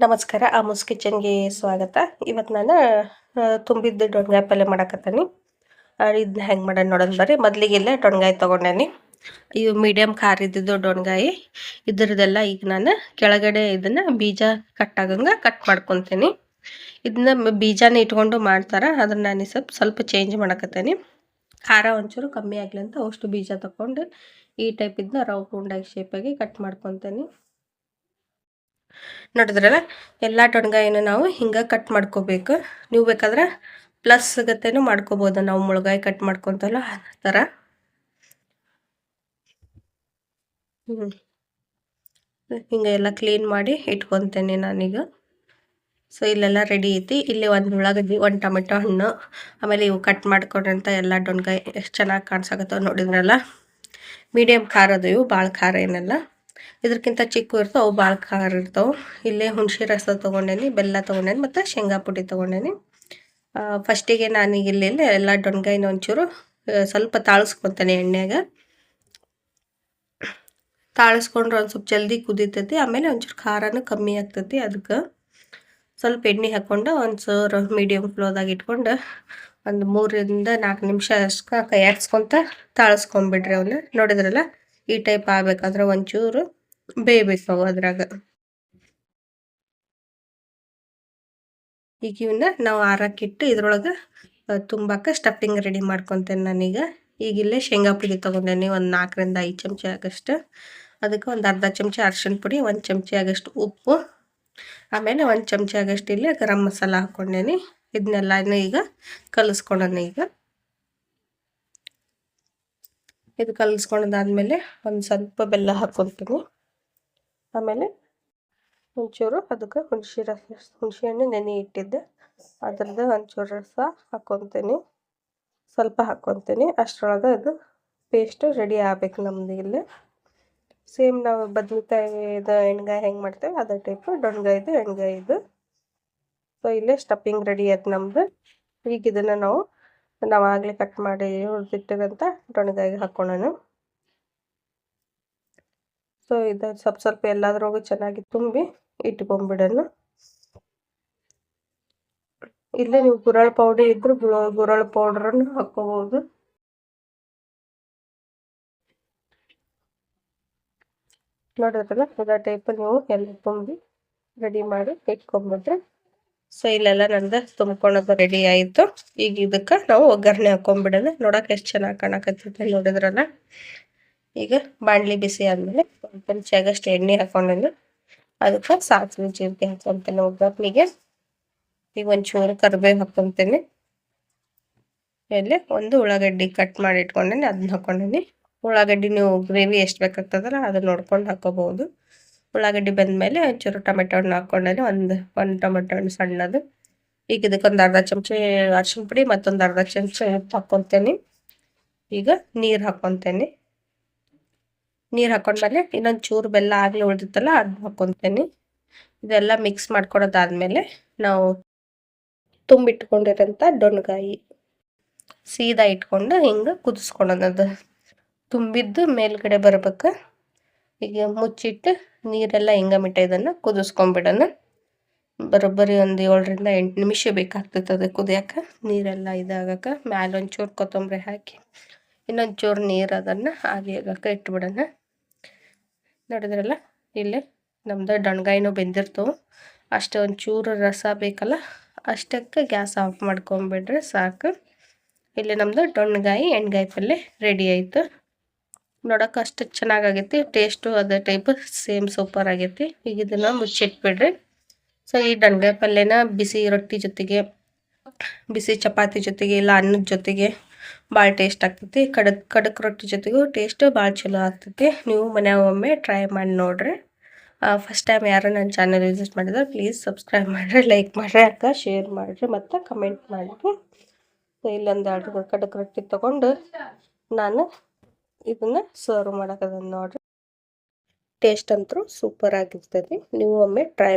ನಮಸ್ಕಾರ ಆಮೂಸ್ ಕಿಚನ್ಗೆ ಸ್ವಾಗತ. ಇವತ್ತು ನಾನು ತುಂಬಿದ್ದ ಡೊಣ್ಗಾಯಿ ಪಲ್ಯ ಮಾಡಕತ್ತೀನಿ. ಇದನ್ನ ಹೆಂಗೆ ಮಾಡೋಣ ನೋಡೋಣ ಬರ್ರಿ. ಮೊದಲಿಗೆಲ್ಲ ಡೊಣ್ಗಾಯಿ ತೊಗೊಂಡೇನಿ. ಇವು ಮೀಡಿಯಮ್ ಖಾರ ಇದ್ದಿದ್ದು ಡೊಣ್ಗಾಯಿ ಇದ್ರದ್ದೆಲ್ಲ ಈಗ ನಾನು ಕೆಳಗಡೆ ಇದನ್ನು ಬೀಜ ಕಟ್ ಆಗಂಗೆ ಕಟ್ ಮಾಡ್ಕೊತೀನಿ. ಇದನ್ನ ಬೀಜನ ಇಟ್ಕೊಂಡು ಮಾಡ್ತಾರೆ. ಅದನ್ನು ನಾನು ಸ್ವಲ್ಪ ಸ್ವಲ್ಪ ಚೇಂಜ್ ಮಾಡಕತ್ತೀನಿ. ಖಾರ ಒಂಚೂರು ಕಮ್ಮಿ ಆಗಲಿ ಅಂತ ಅಷ್ಟು ಬೀಜ ತಗೊಂಡು ಈ ಟೈಪ್ ಇದನ್ನ ರೌಂಡ್ ರೌಂಡಾಗಿ ಶೇಪಾಗಿ ಕಟ್ ಮಾಡ್ಕೊತೀನಿ. ನೋಡಿದ್ರಲ್ಲ, ಎಲ್ಲ ಟೊಣ್ಗಾಯನ್ನು ನಾವು ಹಿಂಗೆ ಕಟ್ ಮಾಡ್ಕೋಬೇಕು. ನೀವು ಬೇಕಾದ್ರೆ ಪ್ಲಸ್ ಗತೆನೂ ಮಾಡ್ಕೋಬೋದು. ನಾವು ಮುಳುಗಾಯಿ ಕಟ್ ಮಾಡ್ಕೊತಲ್ಲ, ಆ ಥರ. ಹ್ಞೂ ಹಿಂಗೆ ಎಲ್ಲ ಕ್ಲೀನ್ ಮಾಡಿ ಇಟ್ಕೊತೇನೆ ನಾನೀಗ. ಸೊ ಇಲ್ಲೆಲ್ಲ ರೆಡಿ ಐತಿ. ಇಲ್ಲಿ ಒಂದು ಉಳ್ಳಾಗಡ್ಡಿ, ಒಂದು ಟೊಮೆಟೊ ಹಣ್ಣು, ಆಮೇಲೆ ಇವು ಕಟ್ ಮಾಡ್ಕೊಂಡಂಥ ಎಲ್ಲ ಡೊಣ್ಗಾಯಿ ಎಷ್ಟು ಚೆನ್ನಾಗಿ ಕಾಣಿಸಾಕತ್ತವ ನೋಡಿದ್ರಲ್ಲ? ಮೀಡಿಯಮ್ ಖಾರದು ಇವು ಭಾಳ ಖಾರ ಏನಲ್ಲ. ಇದಕ್ಕಿಂತ ಚಿಕ್ಕ ಇರ್ತಾವೆ, ಅವು ಭಾಳ ಖಾರ ಇರ್ತಾವೆ. ಇಲ್ಲೇ ಹುಣಸೆ ರಸ ತೊಗೊಂಡೇನಿ, ಬೆಲ್ಲ ತೊಗೊಂಡೇನಿ, ಮತ್ತು ಶೇಂಗಾ ಪುಡಿ ತೊಗೊಂಡೇನಿ. ಫಸ್ಟಿಗೆ ನಾನೀಗ ಇಲ್ಲಿ ಎಲ್ಲ ಡೊಣ್ಗಾಯಿನ ಒಂಚೂರು ಸ್ವಲ್ಪ ತಾಳಿಸ್ಕೊತೇನೆ ಎಣ್ಣೆಗೆ. ತಾಳಿಸ್ಕೊಂಡ್ರೆ ಒಂದು ಸ್ವಲ್ಪ ಜಲ್ದಿ ಕುದೀತೈತಿ, ಆಮೇಲೆ ಒಂಚೂರು ಖಾರನೂ ಕಮ್ಮಿ ಆಗ್ತೈತಿ ಅದಕ್ಕೆ. ಸ್ವಲ್ಪ ಎಣ್ಣೆ ಹಾಕ್ಕೊಂಡು ಒಂದು ಸೋರು ಮೀಡಿಯಮ್ ಫ್ಲೋದಾಗ ಇಟ್ಕೊಂಡು ಒಂದು ಮೂರರಿಂದ ನಾಲ್ಕು ನಿಮಿಷ ಅಷ್ಟು ಕೈ ಹಾಕ್ಸ್ಕೊತ ತಾಳಿಸ್ಕೊಂಬಿಡ್ರಿ ಅವನ್ನ ನೋಡಿದ್ರಲ್ಲ, ಈ ಟೈಪ್ ಆಗ್ಬೇಕಾದ್ರೆ ಒಂಚೂರು ಬೇಯಬೇಕು ಅವು ಅದ್ರಾಗ. ಈಗ ಇವನ್ನ ನಾವು ಆರಕ್ಕಿಟ್ಟು ಇದ್ರೊಳಗೆ ತುಂಬಾಕ ಸ್ಟಫಿಂಗ್ ರೆಡಿ ಮಾಡ್ಕೊತೇನೆ ನಾನೀಗ. ಈಗ ಇಲ್ಲೇ ಶೇಂಗಾ ಪುಡಿ ತೊಗೊಂಡೇನಿ ಒಂದು ನಾಲ್ಕರಿಂದ ಐದು ಚಮಚ ಆಗಷ್ಟು ಅದಕ್ಕೆ ಒಂದು ಅರ್ಧ ಚಮಚ ಅರ್ಶಿಣ ಪುಡಿ, ಒಂದು ಚಮಚ ಆಗಷ್ಟು ಉಪ್ಪು. ಆಮೇಲೆ ಒಂದು ಚಮಚ ಆಗಷ್ಟು ಇಲ್ಲಿ ಗರಂ ಮಸಾಲ ಹಾಕ್ಕೊಂಡೇನಿ ಇದನ್ನೆಲ್ಲ ಈಗ ಕಲಿಸ್ಕೊಳ್ಳೋಣ ಈಗ. ಇದು ಕಲಿಸ್ಕೊಂಡಾದ್ಮೇಲೆ ಒಂದು ಸ್ವಲ್ಪ ಬೆಲ್ಲ ಹಾಕ್ಕೊತೀನಿ ಆಮೇಲೆ ಒಂಚೂರು ಅದಕ್ಕೆ ಹುಣಸೆ ರಸ ಹುಣಸೆ ಹಣ್ಣು ನೆನೆ ಇಟ್ಟಿದ್ದೆ. ಅದ್ರದ್ದು ಒಂಚೂರು ರಸ ಹಾಕ್ಕೊತೀನಿ ಸ್ವಲ್ಪ ಹಾಕ್ಕೊತೀನಿ ಅಷ್ಟರೊಳಗೆ ಅದು ಪೇಸ್ಟು ರೆಡಿ ಆಗ್ಬೇಕು ನಮ್ದು ಇಲ್ಲಿ. ಸೇಮ್ ನಾವು ಬದನೆಕಾಯಿದು ಎಣ್ಗಾಯಿ ಹೆಂಗೆ ಮಾಡ್ತೇವೆ, ಅದೇ ಟೈಪು ಡೊಣ್ಗಾಯಿದು ಎಣ್ಗಾಯಿದು. ಸೊ ಇಲ್ಲೇ ಸ್ಟಫಿಂಗ್ ರೆಡಿ ಆಯ್ತು ನಮ್ದು. ಈಗ ಇದನ್ನು ನಾವು ನಾವು ಆಗಲೇ ಕಟ್ ಮಾಡಿ ಹುರಿದಿಟ್ಟಿರೋಂಥ ಡೊಣ್ಗಾಯಿಗೆ ಹಾಕ್ಕೊಳ್ಳೋಣ ಸೊ ಇದು ಸ್ವಲ್ಪ ಸ್ವಲ್ಪ ಎಲ್ಲಾದ್ರೊಳಗೂ ಚೆನ್ನಾಗಿ ತುಂಬಿ ಇಟ್ಕೊಂಡ್ಬಿಡೋಣ ಇಲ್ಲೇ ನೀವು ಗುರಳ್ ಪೌಡರ್ ಇದ್ರೆ ಗುರಳ್ ಪೌಡ್ರನ್ನು ಹಾಕ್ಕೋಬೋದು. ನೋಡಿದ್ರಲ್ಲ, ಇದೇ ಟೈಪ್ ನೀವು ಎಲ್ಲ ತುಂಬಿ ರೆಡಿ ಮಾಡಿ ಇಟ್ಕೊಂಡ್ಬಿಟ್ರೆ ಸೊ ಇಲ್ಲೆಲ್ಲ ನಂದ ತುಂಬ್ಕೊಳೋದು ರೆಡಿ ಆಯಿತು. ಈಗ ಇದಕ್ಕೆ ನಾವು ಒಗ್ಗರಣೆ ಹಾಕೊಂಡ್ಬಿಡೋಣ ನೋಡಕ್ಕೆ ಎಷ್ಟು ಚೆನ್ನಾಗಿ ಕಾಣಕತ್ತೈತೆ ನೋಡಿದ್ರಲ್ಲ? ಈಗ ಬಾಣಲಿ ಬಿಸಿ ಆದಮೇಲೆ ಒಂದು ಚಮಚ ಎಣ್ಣೆ ಹಾಕೊಂಡೆ ಅದಕ್ಕೆ ಸಾಸಿವೆ ಜೀರಿಗೆ ಹಾಕೊತೇನೆ ಒಗ್ಗರಣೆಗೆ. ಈಗ ಒಂಚೂರು ಕರಿಬೇವು ಹಾಕೊಂತೇನೆ. ಆಮೇಲೆ ಒಂದು ಉಳ್ಳಾಗಡ್ಡಿ ಕಟ್ ಮಾಡಿ ಇಟ್ಕೊಂಡೇನೆ ಅದನ್ನ ಹಾಕೊಂಡೇನೆ. ಉಳ್ಳಾಗಡ್ಡಿ ನೀವು ಗ್ರೇವಿ ಎಷ್ಟು ಬೇಕಾಗ್ತದಲ್ಲ ಅದನ್ನ ನೋಡ್ಕೊಂಡು ಹಾಕೋಬಹುದು. ಉಳ್ಳಾಗಡ್ಡಿ ಬಂದಮೇಲೆ ಒಂಚೂರು ಟೊಮೆಟೊ ಹಣ್ಣು ಹಾಕೊಂಡೇನೆ, ಒಂದು ಒಂದು ಟೊಮೆಟೊ ಹಣ್ಣು ಸಣ್ಣದು. ಈಗ ಇದಕ್ಕೆ ಒಂದು ಅರ್ಧ ಚಮಚ ಅರ್ಶಿಣ ಪುಡಿ ಮತ್ತೊಂದು ಅರ್ಧ ಚಮಚ ಉಪ್ಪು ಹಾಕ್ಕೊತೇನೆ ಈಗ ನೀರು ಹಾಕ್ಕೊತೇನೆ ನೀರು ಹಾಕೊಂಡ್ಮೇಲೆ ಇನ್ನೊಂದು ಚೂರು ಬೆಲ್ಲ ಆಗಲಿ ಉಳಿದಿತ್ತಲ್ಲ ಅದನ್ನ ಹಾಕೊತೇನೆ. ಇದೆಲ್ಲ ಮಿಕ್ಸ್ ಮಾಡ್ಕೊಡೋದಾದ್ಮೇಲೆ ನಾವು ತುಂಬಿಟ್ಕೊಂಡಿರೋಂಥ ಡೊಣ್ಗಾಯಿ ಸೀದಾ ಇಟ್ಕೊಂಡು ಹಿಂಗೆ ಕುದಿಸ್ಕೊಳೋದು ತುಂಬಿದ್ದು ಮೇಲ್ಗಡೆ ಬರ್ಬೇಕು. ಈಗ ಮುಚ್ಚಿಟ್ಟು ನೀರೆಲ್ಲ ಹಿಂಗೆ ಮಿಟ್ಟ ಇದನ್ನು ಕುದಿಸ್ಕೊಂಬಿಡೋಣ. ಬರೋಬ್ಬರಿ ಒಂದು ಏಳರಿಂದ ಎಂಟು ನಿಮಿಷ ಬೇಕಾಗ್ತೈತೆ ಅದು ಕುದಿಯೋಕೆ ನೀರೆಲ್ಲ ಇದಾಗಕ್ಕೆ ಮ್ಯಾಲೆ ಒಂಚೂರು ಕೊತ್ತಂಬರಿ ಹಾಕಿ ಇನ್ನೊಂದು ಚೂರು ನೀರು ಅದನ್ನು ಆಗಿ ಆಗಕ್ಕೆ ಇಟ್ಬಿಡೋಣ. ನೋಡಿದ್ರಲ್ಲ? ಇಲ್ಲಿ ನಮ್ದು ಡೊಣ್ಗಾಯಿನೂ ಬೆಂದಿರ್ತವೆ ಅಷ್ಟೇ ಒಂಚೂರು ಚೂರು ರಸ ಬೇಕಲ್ಲ, ಅಷ್ಟಕ್ಕೆ ಗ್ಯಾಸ್ ಆಫ್ ಮಾಡ್ಕೊಂಬಿಡ್ರೆ ಸಾಕು. ಇಲ್ಲಿ ನಮ್ಮದು ಡೊಣ್ಗಾಯಿ ಎಣ್ಗಾಯಿ ಪಲ್ಯ ರೆಡಿ ಆಯಿತು. ನೋಡೋಕೆ ಅಷ್ಟು ಚೆನ್ನಾಗಾಗೈತಿ, ಟೇಸ್ಟು ಅದೇ ಟೈಪ್, ಸೇಮ್ ಸೂಪರ್ ಆಗೈತಿ. ಈಗ ಇದನ್ನು ಮುಚ್ಚಿಟ್ಬಿಡ್ರಿ. ಸೊ, ಈ ಡೊಣ್ಗಾಯಿ ಪಲ್ಯನ ಬಿಸಿ ರೊಟ್ಟಿ ಜೊತೆಗೆ, ಬಿಸಿ ಚಪಾತಿ ಜೊತೆಗೆ, ಇಲ್ಲ ಅನ್ನದ ಜೊತೆಗೆ ಭಾಳ ಟೇಸ್ಟ್ ಆಗ್ತೈತಿ. ಕಡಕ್ ಕಡಕ್ ರೊಟ್ಟಿ ಜೊತೆಗೂ ಟೇಸ್ಟ್ ಭಾಳ ಚಲೋ ಆಗ್ತೈತಿ. ನೀವು ಮನ್ಯಾಗ ಒಮ್ಮೆ ಟ್ರೈ ಮಾಡಿ ನೋಡ್ರಿ. ಫಸ್ಟ್ ಟೈಮ್ ಯಾರು ನನ್ನ ಚಾನಲ್ ವಿಸಿಟ್ ಮಾಡಿದ್ರೆ ಪ್ಲೀಸ್ ಸಬ್ಸ್ಕ್ರೈಬ್ ಮಾಡಿರಿ ಲೈಕ್ ಮಾಡಿರಿ, ಅಕ್ಕ ಶೇರ್ ಮಾಡಿರಿ, ಮತ್ತು ಕಮೆಂಟ್ ಮಾಡಿರಿ. ಸೊ ಇಲ್ಲೊಂದು ಎರಡು ಕಡಕ್ ರೊಟ್ಟಿ ತೊಗೊಂಡು ನಾನು ಇದನ್ನು ಸರ್ವ್ ಮಾಡೋಕ್ಕದ ನೋಡ್ರಿ. ಟೇಸ್ಟ್ ಅಂತೂ ಸೂಪರ್ ಆಗಿರ್ತೈತಿ. ನೀವು ಒಮ್ಮೆ ಟ್ರೈ